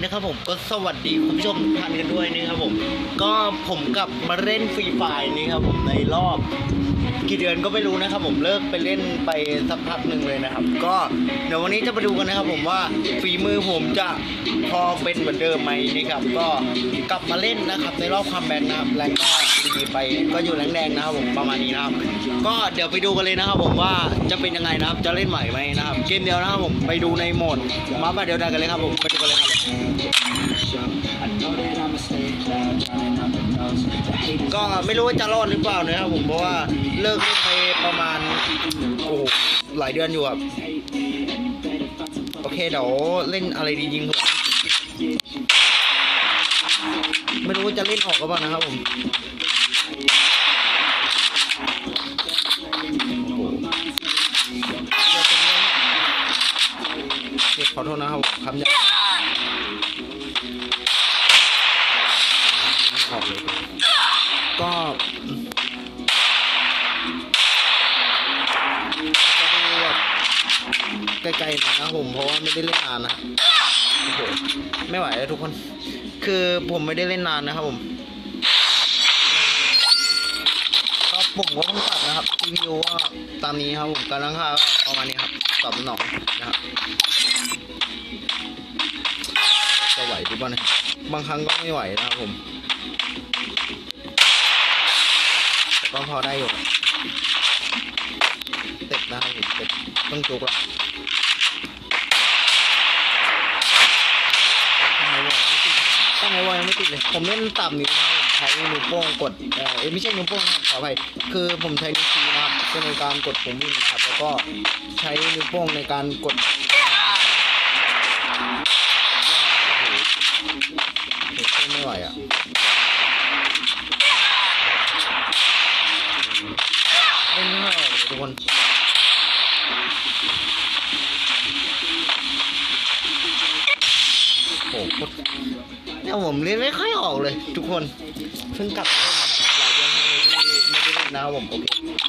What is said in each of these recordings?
นะครับผมก็สวัสดีคุณผู้ชมทุกท่านกันด้วยนะครับผม ก็ผมกลับมาเล่นฟรีไฟร์นี่ครับผมในรอบกี่เดือนก็ไม่รู้นะครับผมเลิกไปเล่นไปสักพักหนึ่งเลยนะครับ ก็เดี๋ยววันนี้จะมาดูกันนะครับผมว่าฝีมือผมจะพอเป็นเหมือนเดิมไหมนะครับ ก็กลับมาเล่นนะครับในรอบความแบนนะครับแรงก็ ดีไปก็อยู่แรงแดงนะครับผมประมาณนี้นะครับ ก็เดี๋ยวไปดูกันเลยนะครับผมว่าจะเป็นยังไงนะครับ จะเล่นใหม่ไหมนะครับ เกมเดียวนะครับผมไปดูในโหมดมาแบบเดียวดกันเลยครับผมไปดูกันเลยครับก็ไม่รู้ว่าจะรอดหรือเปล่านะครับผมเพราะว่าเลิกเล่นไปประมาณโอ้โหหลายเดือนอยู่ครับโอเคเดี๋ยวเล่นอะไรดียิงหัวไม่รู้ว่าจะเล่นออกก็บ้างนะครับผม อโทษนะครับคำหยาบไม่ออกเลยก็จะดูแบบไกลๆนะครับผมเพราะว่าไม่ได้เล่นนานนะโอ้โหไม่ไหวแล้วทุกคน คือผมไม่ได้เล่นนานนะครับผม ก็ปุ่มก็เพิ่งตัดนะครับ CPU ก็ตามนี้ครับผมการล้างค่าก็ประมาณนี้ครับตอบสนองนะครับจะไหวทุกวันยบางครั้งก็ไม่ไหวนะครับผมแต่ก็พอได้อยู่เต็ดนะครับผมเต็ดต้องจุกละทำไมวอยไม่ติดทำไมวอยไม่ติดเลยผมเล่นต่ำนิ้วนะ ช้นิ้วโป้งกดเอ่อไม่ใช่นิ้วโป้งนะครับขออภัยคือผมใช้นิ้วชี้นะครับเพื่อในการกดปุ่มวิ่งนะครับแล้วก็ใช้นิ้วโป้งในการกดโอ้โหเล่นไม่ไหวอะเล่นไม่ออกเลยทุกคน เนี่ผมเล่นไม่ค่อยออกเลย ทุกคนเพิ่งกลับมาหลายเดือนที่ไม่ได้เล่นนะครับผมโอเค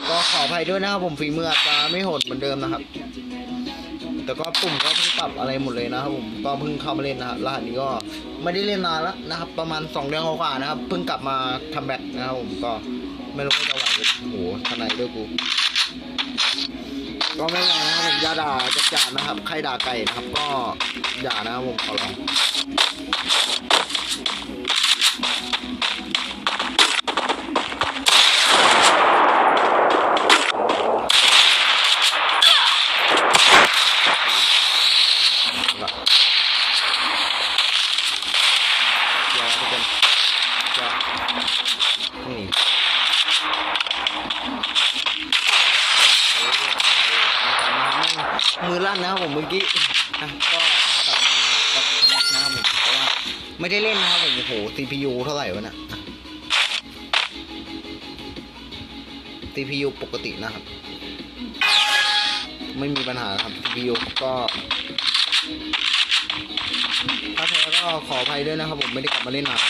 ก็ขออภัยด้วยนะครับผมฝีมืออาจจะไม่โหดเหมือนเดิมนะครับ แต่ก็ปุ่มก็เพิ่งปรับอะไรหมดเลยนะครับผมก็เพิ่งเข้ามาเล่นนะครับรหัสนี้ก็ไม่ได้เล่นนานแล้วนะครับ ประมาณ2เดือนกว่าๆนะครับ เพิ่งกลับมาทำแบตนะครับผมก็ไม่รู้ว่าจะไหวหรือโอ้โหทนายด้วยกูก็ไม่เป็นไรนะครับผมอย่าด่าจัดจานนะครับ ใครด่าไก่นะครับ ก็อย่านะครับผมขอร้องเดี๋ยวทุกคนจะต้องห นีมือลั่นนะครับผมเมื่อกี้อะก็กลับมากับคณะนะครับผมเพราะว่าไม่ได้เล่นนะครับผมโอ้โห CPU เท่าไหร่วะน่ะ CPU ปกตินะครับ ไม่มีปัญหาครับ CPU ก็ ถ้าแพ้ก็ขออภัยด้วยนะครับผมไม่ได้กลับมาเล่นนาน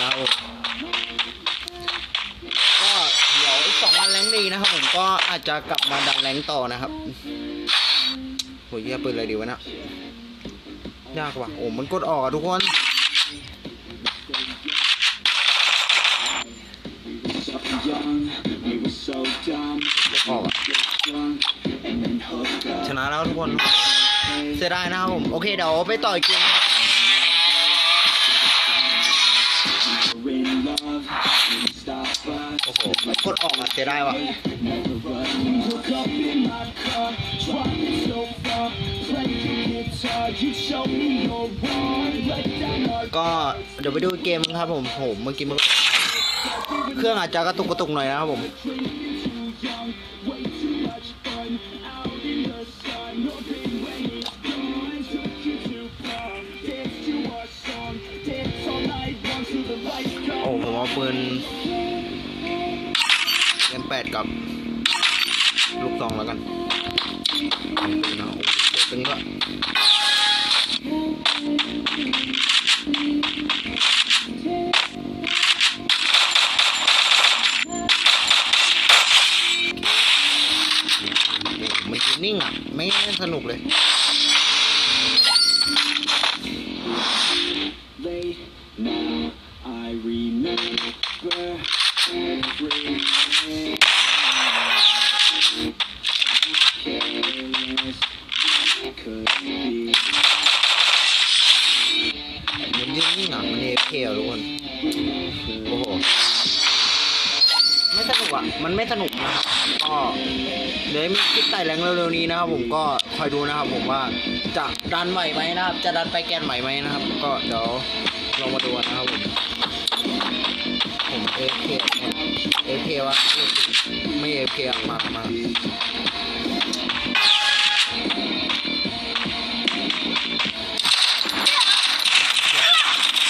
นะครับผมก็เดี๋ยวอีกสองวันแรงดีนะครับผมก็อาจจะกลับมาดันแรงต่อนะครับโหเยี่ยปืนอะไรดีวะนะยากว่ะโอ้มันกดออกอะทุกคน ชนะแล้วทุกคนเสียดายนะครับผม โอเค เดี๋ยวไปต่ออีกเกมนโอ้โหกดออกอะเสียดายว่ะก็เดี๋ยวไปดูเกมครับผมโหเมื่อกี้เมัน เครื่องอาจจะกระตุกกระตุกหน่อยนะครับผมโอ้ผมเอาปืนเอ็มแปดกับลูกซองแล้วกันเอาปืนนะโอ้โหตัว นิ่งอะ ไม่สนุกเลย They now I remember อะ มันไม่สนุกนะครับก็เดี๋ยวมีคลิปไต่แรงเร็วๆนี้นะครับ ผมก็คอยดูนะครับ ผมว่าจะดันไหวไหมนะครับ จะดันไปแกนไหวไหมนะครับ ก็เดี๋ยวลองมาดูนะครับผมผมเอฟเคเอฟเควะไม่เอฟเคมามา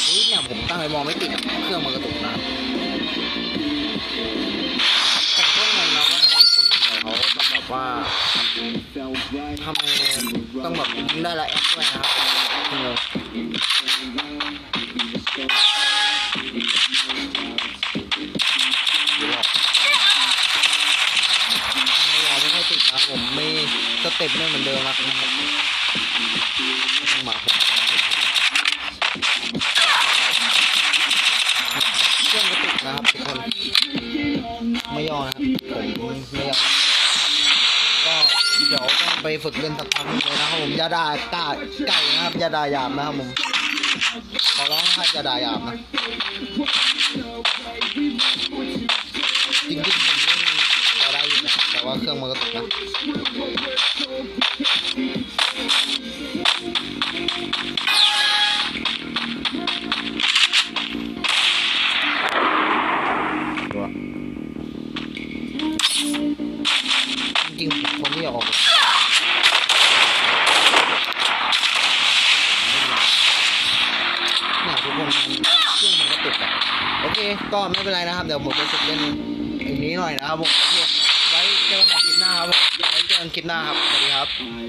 อุ้ยเนี่ยผมตั้งไอ้มองไม่ติดอะ ทำไมต้องแบบได้ละแอปด้วยนะครับเออเดี๋ยวหรอกไม่ยอมไม่ค่อยติดนะผมไม่สเต็ปไม่เหมือนเดิมนะครับ ไปฝึกเล่นสักพักเลยนะครับผมอย่าด่าตาไก่นะครับอย่าด่าหยาบนะครับผมขอร้องให้อย่าด่าหยาบนะจริงๆผมเล่น ก็ไม่เป็นไรนะครับเดี๋ยวผมจะสุดเล่นอันนี้หน่อยนะครับผมไว้เจอกันใหม่คลิปหน้าครับผมไว้เจอกันคลิปหน้าครับสวัสดีครับ